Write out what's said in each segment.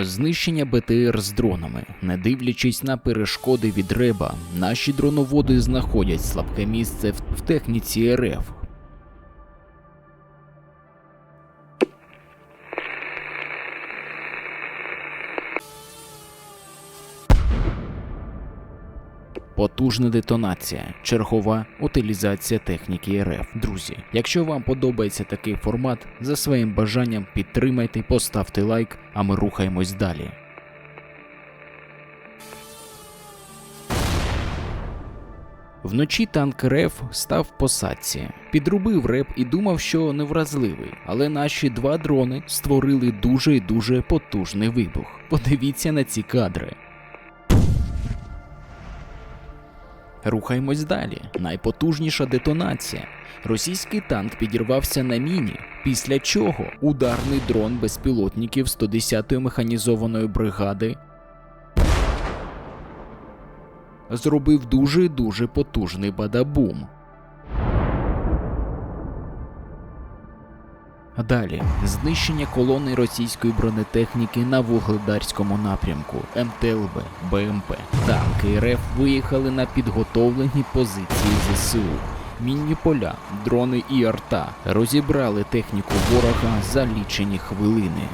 Знищення БТР з дронами. Не дивлячись на перешкоди від реба, наші дроноводи знаходять слабке місце в, техніці РФ. Потужна детонація, чергова утилізація техніки РФ. Друзі, якщо вам подобається такий формат, за своїм бажанням підтримайте, поставте лайк, а ми рухаємось далі. Вночі танк РФ став в посадці, підрубив реп і думав, що невразливий, але наші два дрони створили дуже і дуже потужний вибух. Подивіться на ці кадри. Рухаємось далі. Найпотужніша детонація. Російський танк підірвався на міні, після чого ударний дрон безпілотників 110-ї механізованої бригади зробив дуже дуже потужний бадабум. Далі знищення колони російської бронетехніки на вугледарському напрямку МТЛБ, БМП. Танки РФ виїхали на підготовлені позиції ЗСУ. Мінні поля, дрони і арта розібрали техніку ворога за лічені хвилини.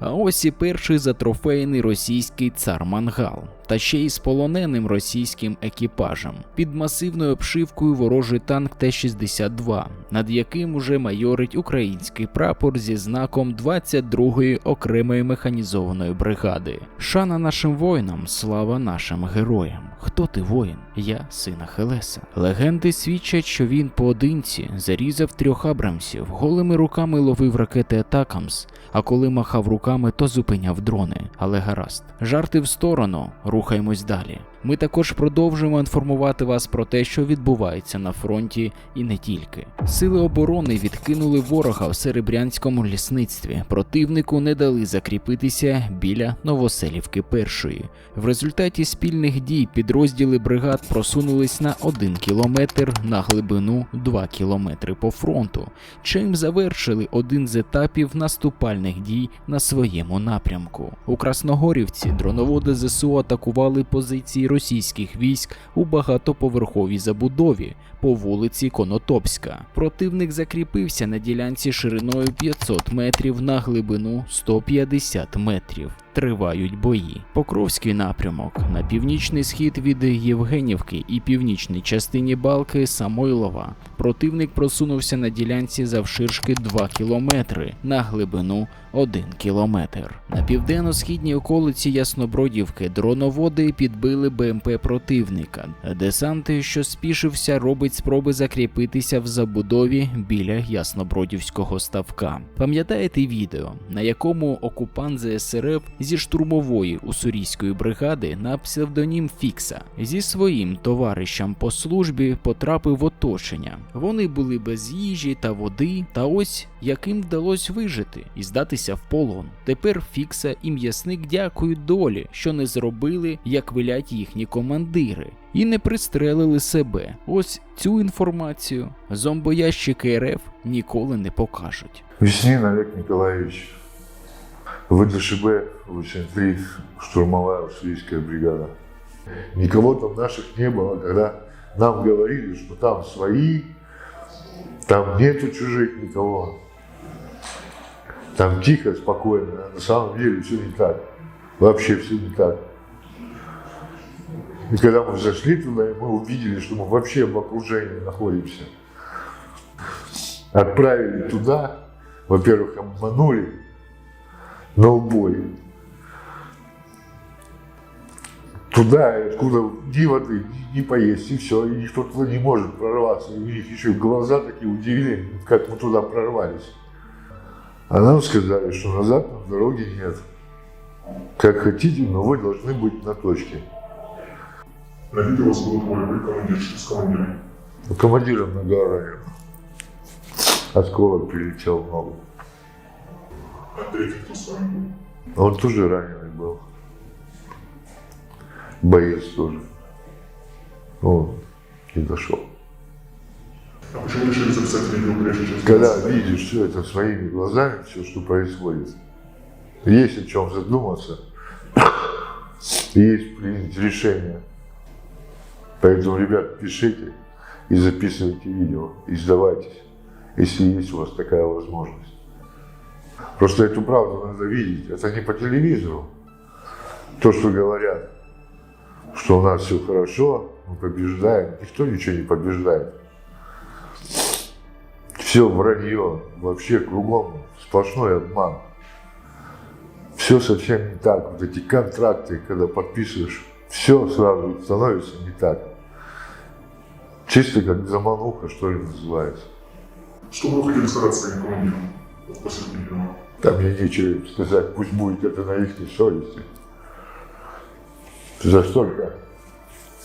А ось і перший затрофейний російський цар Мангал, та ще й з полоненим російським екіпажем. Під масивною обшивкою ворожий танк Т-62, над яким уже майорить український прапор зі знаком 22-ї окремої механізованої бригади. Шана нашим воїнам, слава нашим героям. Хто ти воїн? Я сина Хелеса. Легенди свідчать, що він поодинці зарізав трьох абрамсів, голими руками ловив ракети Атакамс, а коли махав руками, то зупиняв дрони. Але гаразд. Жарти в сторону, рухаємось далі. Ми також продовжуємо інформувати вас про те, що відбувається на фронті, і не тільки. Сили оборони відкинули ворога в серебрянському лісництві. Противнику не дали закріпитися біля Новоселівки першої. В результаті спільних дій підрозділи бригад просунулись на 1 кілометр на глибину 2 кілометри по фронту, чим завершили один з етапів наступальних дій на своєму напрямку. У Красногорівці дроноводи ЗСУ атакували позиції російських військ у багатоповерховій забудові по вулиці Конотопська. Противник закріпився на ділянці шириною 500 метрів на глибину 150 метрів. Тривають бої. Покровський напрямок на північний схід від Євгенівки і північній частині балки Самойлова. Противник просунувся на ділянці завширшки 2 кілометри на глибину 1 кілометр. На південно-східній околиці Яснобродівки дроноводи підбили БМП противника. Десанти, що спішився, робить спроби закріпитися в забудові біля Яснобродівського ставка. Пам'ятаєте відео, на якому окупант ЗСРФ зі штурмової уссурійської бригади на псевдонім Фікса зі своїм товаришем по службі потрапив в оточення. Вони були без їжі та води, та ось яким вдалося вижити і здатися в полон. Тепер Фікса і м'ясник дякують долі, що не зробили, як велять їхні командири, і не пристрелили себе. Ось цю інформацію зомбоящики РФ ніколи не покажуть. Веснин Олег Николаевич. ВДШБ 83, штурмовая уссурийская бригада. Никого там наших не было, когда нам говорили, что там свои, там нету чужих никого. Там тихо, спокойно. А на самом деле все не так. Вообще все не так. И когда мы зашли туда, мы увидели, что мы вообще в окружении находимся. Отправили туда, во-первых, обманули на убой. Туда, откуда ни воды, ни, ни поесть, и все. И никто туда не может прорваться. И у них еще глаза такие удивленные, как мы туда прорвались. А нам сказали, что назад нам дороги нет. Как хотите, но вы должны быть на точке. На видео вас было двое, вы командир, что с командиром? Командиром нога ранена. Осколок прилетел в ногу. А вами был? Он тоже раненый был. Боец тоже. Он не дошел. А почему решили записать видео прежде, чем Когда видишь все это своими глазами, все, что происходит, есть о чем задуматься, есть принять решение. Поэтому, ребят, пишите и записывайте видео, и сдавайтесь, если есть у вас такая возможность. Просто эту правду надо видеть. Это не по телевизору. То, что говорят, что у нас все хорошо, мы побеждаем. Никто ничего не побеждает. Все вранье, вообще кругом сплошной обман. Все совсем не так. Вот эти контракты, когда подписываешь, все сразу становится не так. Чисто как замануха, что ли, называется. Что бы вы хотели сказать своим командирам вот после видео? Там им сказать, пусть будет это на их совести. За столько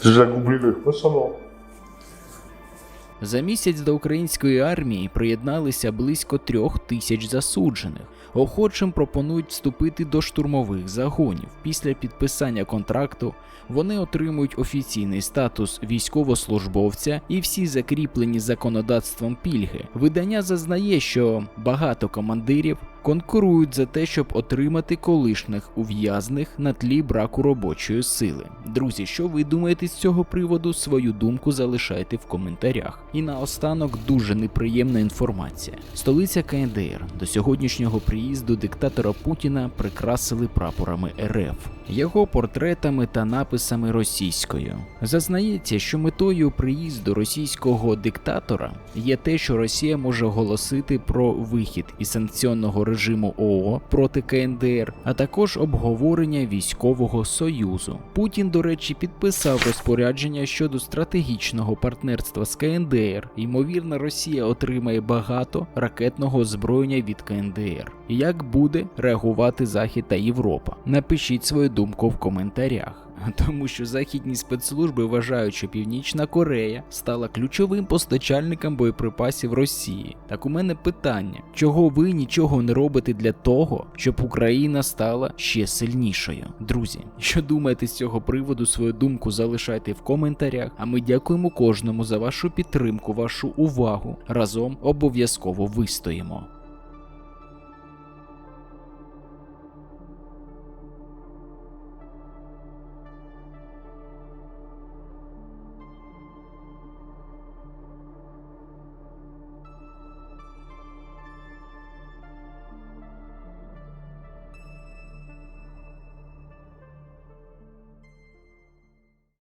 загубленных пацанов. За місяць до української армії приєдналися близько трьох тисяч засуджених. Охочим пропонують вступити до штурмових загонів. Після підписання контракту вони отримують офіційний статус військовослужбовця і всі закріплені законодавством пільги. Видання зазнає, що багато командирів конкурують за те, щоб отримати колишніх ув'язних на тлі браку робочої сили. Друзі, що ви думаєте з цього приводу? Свою думку залишайте в коментарях. І наостанок дуже неприємна інформація. Столиця КНДР до сьогоднішнього приїзду диктатора Путіна прикрасили прапорами РФ, його портретами та написами російською. Зазнається, що метою приїзду російського диктатора є те, що Росія може оголосити про вихід із санкціонного режиму ООО проти КНДР, а також обговорення військового союзу. Путін, до речі, підписав розпорядження щодо стратегічного партнерства з КНДР. Ймовірно, Росія отримає багато ракетного озброєння від КНДР. Як буде реагувати Захід та Європа? Напишіть свою думку в коментарях. Тому що західні спецслужби вважають, що Північна Корея стала ключовим постачальником боєприпасів Росії. Так у мене питання: чого ви нічого не робите для того, щоб Україна стала ще сильнішою? Друзі, що думаєте з цього приводу? Свою думку залишайте в коментарях. А ми дякуємо кожному за вашу підтримку, вашу увагу. Разом обов'язково вистоїмо.